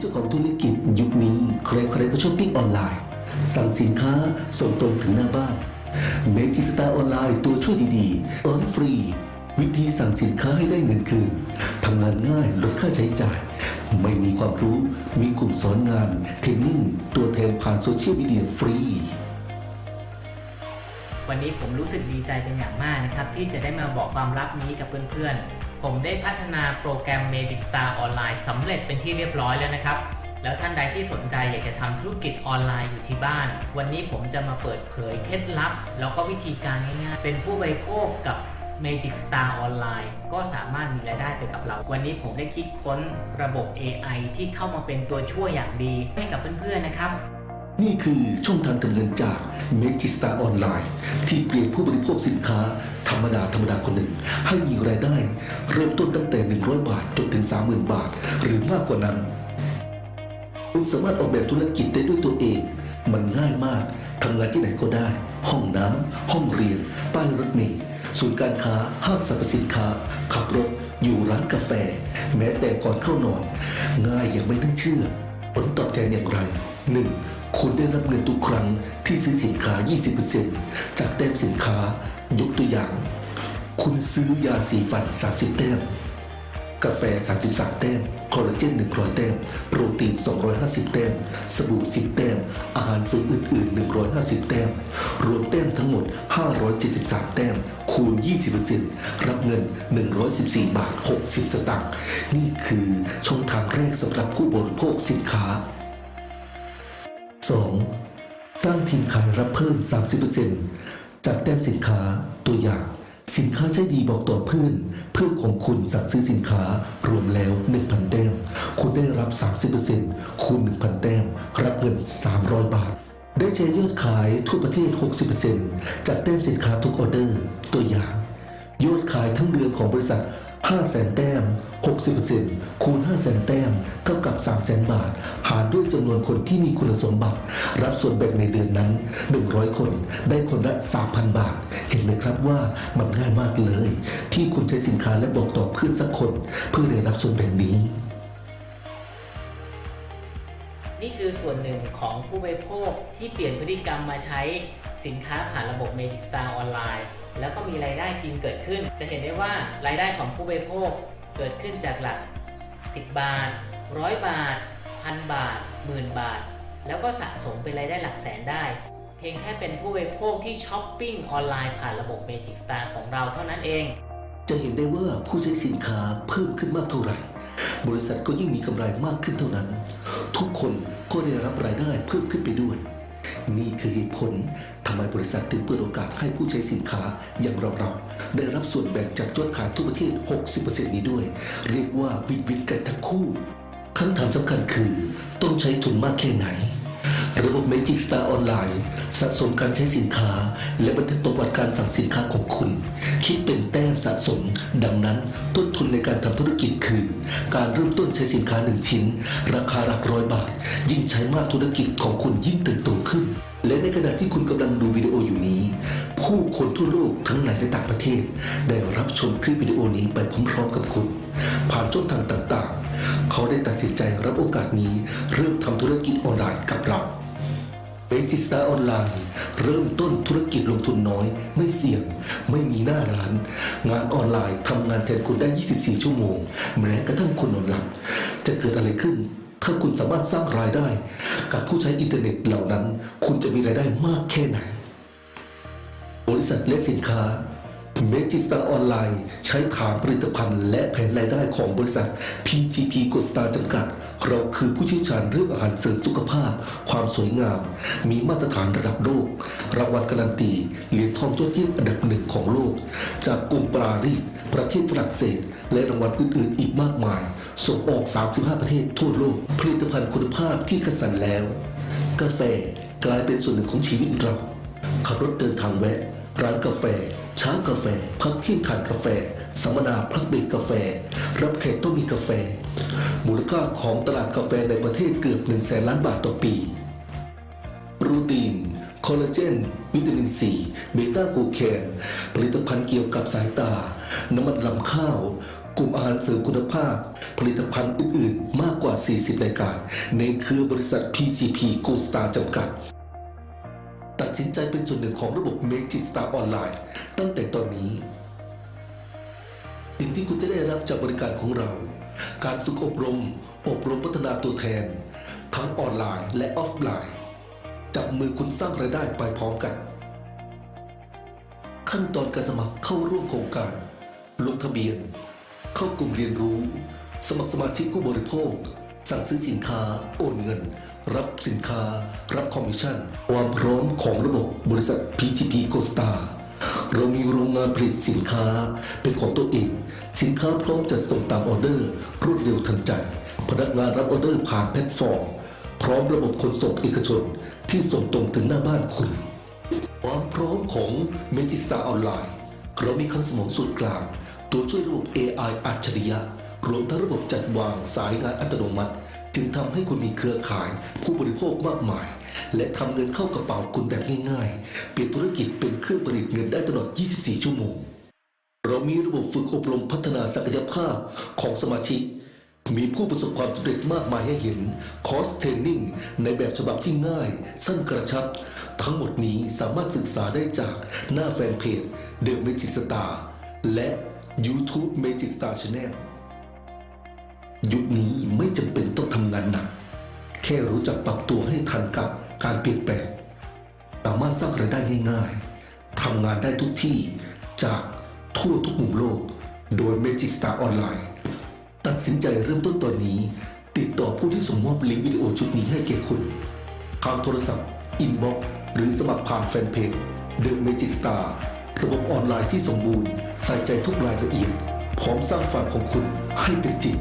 เจ้าของธุรกิจยุคนี้ใครๆก็ช้อปปิ้งออนไลน์ สั่งสินค้าส่งตรงถึงหน้าบ้านเมจิสตาออนไลน์ตัวช่วยดีๆสอนฟรี วิธีสั่งสินค้าให้ได้เงินคืนทำงานง่ายลดค่าใช้จ่าย ไม่มีความรู้มีกลุ่มสอนงานเทรนนิ่งตัวแทนผ่านโซเชียลมีเดียฟรีวันนี้ผมรู้สึกดีใจเป็นอย่างมากนะครับ ที่จะได้มาบอกความลับนี้กับเพื่อนๆ ผมได้พัฒนาโปรแกรม Magic Star ออนไลน์สำเร็จเป็นที่เรียบร้อยแล้วนะครับ แล้วท่านใดที่สนใจอยากจะทำธุรกิจออนไลน์อยู่ที่บ้าน วันนี้ผมจะมาเปิดเผยเคล็ดลับ แล้วก็วิธีการง่ายๆ เป็นผู้บริโภคกับ Magic Star ออนไลน์ก็สามารถมีรายได้ไปกับเรา วันนี้ผมได้คิดค้นระบบ AI ที่เข้ามาเป็นตัวช่วยอย่างดีให้กับเพื่อนๆนะครับ นี่คือช่องทางการเงินจาก m a g i s t a r ออนไลน์ที่เปลี่ยนผู้บริโภคสินค้าธรรมดาธรรมดาคนหนึ่ง ให้มีรายได้ เริ่มต้นตั้งแต่ 100 บาทจนถึง 30,000 บาท หรือมากกว่านั้น คุณสามารถออกแบบธุรกิจได้ด้วยตัวเอง มันง่ายมากทำงานที่ไหนก็ได้ ห้องน้ำห้องเรียน ป้ายรถเมล์ศูนย์การค้าห้างสรรพสินค้า ขับรถ อยู่ร้านกาแฟ แม้แต่ก่อนเข้านอน ง่ายอย่างไม่น่าเชื่อ ผลตอบแทนอย่างไร 1. คุณได้รับเงินทุกครั้งที่ซื้อสินค้า 20%จากแต้มสินค้ายกตัวอย่าง คุณซื้อยาสีฟัน 30 แต้ม กาแฟ 33 แต้ม คอลลาเจน 100 แต้ม โปรตีน 250 แต้ม สบู่ 10 แต้ม อาหารเสริมอื่น ๆ 150 แต้ม รวมแต้มทั้งหมด 573 แต้ม คูณ 20%รับเงิน 114 บาท 60 สตางค์ นี่คือช่องทางแรกสำหรับผู้บริโภคสินค้า 2. สร้างทีมขายรับเพิ่ม 30%จากแต้มสินค้าตัวอย่าง สินค้าใช้ดีบอกต่อเพื่อนเพื่อนของคุณสั่งซื้อสินค้ารวมแล้ว 1,000 แต้ม คุณได้รับ 30%คูณ 1,000 แต้ม รับเงิน 300 บาท ได้ใช้ยอดขายทั่วประเทศ 60%จากแต้มสินค้าทุกออเดอร์ตัวอย่าง ยอดขายทั้งเดือนของบริษัท 5 0 0 0 0 0แต้ม 60%คูณ 5 0 0 0 0 0แต้ม เท่ากับ 3 0 0 0 0 0บาท หารด้วยจำนวนคนที่มีคุณสมบัติ รับส่วนแบ่งในเดือนนั้น 100 คน ได้คนละ 3,000 บาท เห็นไหมครับว่ามันง่ายมากเลย ที่คุณใช้สินค้าและบอกต่อเพื่อนสักคน เพื่อได้รับส่วนแบ่งนี้นี่คือส่วนหนึ่งของผู้บริโภคที่เปลี่ยนพฤติกรรมมาใช้สินค้าผ่านระบบ Magic Star ออนไลน์ แล้วก็มีรายได้จริงเกิดขึ้น จะเห็นได้ว่ารายได้ของผู้บริโภคเกิดขึ้นจากหลัก 10 บาท 100 บาท1,000บาท10,000บาท แล้วก็สะสมเป็นรายได้หลักแสนได้ เพียงแค่เป็นผู้บริโภคที่ช้อปปิ้งออนไลน์ผ่านระบบ Magic Star ของเราเท่านั้นเอง จะเห็นได้ว่าผู้ใช้สินค้าเพิ่มขึ้นมากเท่าไหร่ บริษัทก็ยิ่งมีกำไรมากขึ้นเท่านั้น ทุกคนก็ได้รับรายได้เพิ่มขึ้นไปด้วย นี่คือเหตุผลทำไมบริษัทถึงเปิดโอกาสให้ผู้ใช้สินค้าอย่างเราๆได้รับส่วนแบ่งจากยอดขายทั่วประเทศ 60%นี้ด้วย เรียกว่าวินวินกันทั้งคู่คำถามสำคัญคือ ต้องใช้ทุนมากแค่ไหน ระบบ Magic Star ออนไลน์สะสมการใช้สินค้า และบันทึกประวัติการสั่งสินค้าของคุณ คิดเป็นแต้มสะสม ดังนั้นต้นทุนในการทำธุรกิจคือ การเริ่มต้นใช้สินค้าหนึ่งชิ้น ราคาหลักร้อยบาท ยิ่งใช้มากธุรกิจของคุณยิ่งเติบโตขึ้น และในขณะที่คุณกำลังดูวิดีโออยู่นี้ ผู้คนทั่วโลกทั้งในและต่างประเทศ ได้รับชมคลิปวิดีโอนี้ไปพร้อมๆกับคุณ ผ่านช่องทางต่างๆ เขาได้ตัดสินใจรับโอกาสนี้เริ่ม จิสตาออนไลน์ เริ่มต้นธุรกิจลงทุนน้อย ไม่เสี่ยง ไม่มีหน้าร้าน งานออนไลน์ทำงานแทนคุณได้ 24 ชั่วโมง แม้กระทั่งคุณนอนหลับ จะเกิดอะไรขึ้น ถ้าคุณสามารถสร้างรายได้ กับผู้ใช้อินเทอร์เน็ตเหล่านั้น คุณจะมีรายได้มากแค่ไหน บริษัทและสินค้าเมจิสตาออนไลน์ ใช้ฐานผลิตภัณฑ์ และแผนรายได้ของบริษัท PGP กดสตาร์จำกัด เราคือผู้เชี่ยวชาญเรื่องอาหารเสริมสุขภาพ ความสวยงาม มีมาตรฐานระดับโลก รางวัลการันตี เหรียญทองยอดเยี่ยมอันดับหนึ่งของโลก จากกรุงปารีสประเทศฝรั่งเศส และรางวัลอื่น ๆ อีกมากมาย ส่งออก 35 ประเทศทั่วโลก ผลิตภัณฑ์คุณภาพที่คัดสรรแล้ว กาแฟกลายเป็นส่วนหนึ่งของชีวิตเรา ขับรถเดินทางแวะ ร้านกาแฟเช้ากาแฟ พักเที่ยงทานกาแฟ สัมมนาพักเบรกกาแฟ รับแขกต้องมีกาแฟ มูลค่าของตลาดกาแฟในประเทศเกือบ1 0 0 0 0แสนล้านบาทต่อปี โปรตีนคอลลาเจน วิตามินซีเบต้ากูแคนผลิตภัณฑ์เกี่ยวกับสายตา น้ำมันลำข้าว กลุ่มอาหารเสริมคุณภาพ ผลิตภัณฑ์อื่น ๆ มากกว่า 40 รายการ ในเครือบริษัท PGP Go Star จำกัด ตัดสินใจเป็นส่วนหนึ่งของระบบ Magic Star ออนไลน์ตั้งแต่ตอนนี้ สิ่งที่คุณจะได้รับจากบริการของเรา การฝึกอบรม อบรมพัฒนาตัวแทน ทั้งออนไลน์และออฟไลน์ จับมือคุณสร้างรายได้ไปพร้อมกัน ขั้นตอนการสมัครเข้าร่วมโครงการ ลงทะเบียน เข้ากลุ่มเรียนรู้ สมัครสมาชิกผู้บริโภค สั่งซื้อสินค้าโอนเงิน รับสินค้า รับคอมมิชชั่น ความพร้อมของระบบบริษัท PTP c o s t a เรามีโรงงานผลิตสินค้าเป็นของตัวเอง สินค้าพร้อมจัดส่งตามออเดอร์ รวดเร็วทันใจ พนักงานรับออเดอร์ผ่านแพลตฟอร์ม พร้อมระบบขนส่งเอกชนที่ส่งตรงถึงหน้าบ้านคุณ ความพร้อมของ m a g i s t a r ออนไลน์เรามีคลังสมองส่วนกลาง ตัวช่วยระบบ AI อัจฉริยะ รวมทั้งระบบจัดวางสายงานอัตโนมัติ จึงทำให้คุณมีเครือข่าย ผู้บริโภคมากมาย และทำเงินเข้ากระเป๋าคุณแบบง่ายๆ เปลี่ยนธุรกิจเป็นเครื่องผลิตเงินได้ตลอด 24 ชั่วโมง เรามีระบบฝึกอบรมพัฒนาศักยภาพของสมาชิก มีผู้ประสบความสำเร็จมากมายให้เห็น คอร์สเทรนนิ่งในแบบฉบับที่ง่าย สั้นกระชับ ทั้งหมดนี้สามารถศึกษาได้จากหน้าแฟนเพจ The Magic Star และ YouTube Magic Star Channel ยุคนี้ไม่จำเป็นต้องทำงานหนัก แค่รู้จักปรับตัวให้ทันกับการเปลี่ยนแปลงสามารถสร้างรายได้ง่ายๆทำงานได้ทุกที่จากทั่วทุกมุมโลก โดย Magic Star ออนไลน์ตัดสินใจเริ่มต้นตอนนี้ ติดต่อผู้ที่ส่งมอบลิงก์วิดีโอชุดนี้ให้แก่คุณทางโทรศัพท์ อินบ็อกหรือสมัครผ่านแฟนเพจ The Magic Star ระบบออนไลน์ที่สมบูรณ์ ใส่ใจทุกรายละเอียด พร้อมสร้างฝันของคุณให้เป็นจริง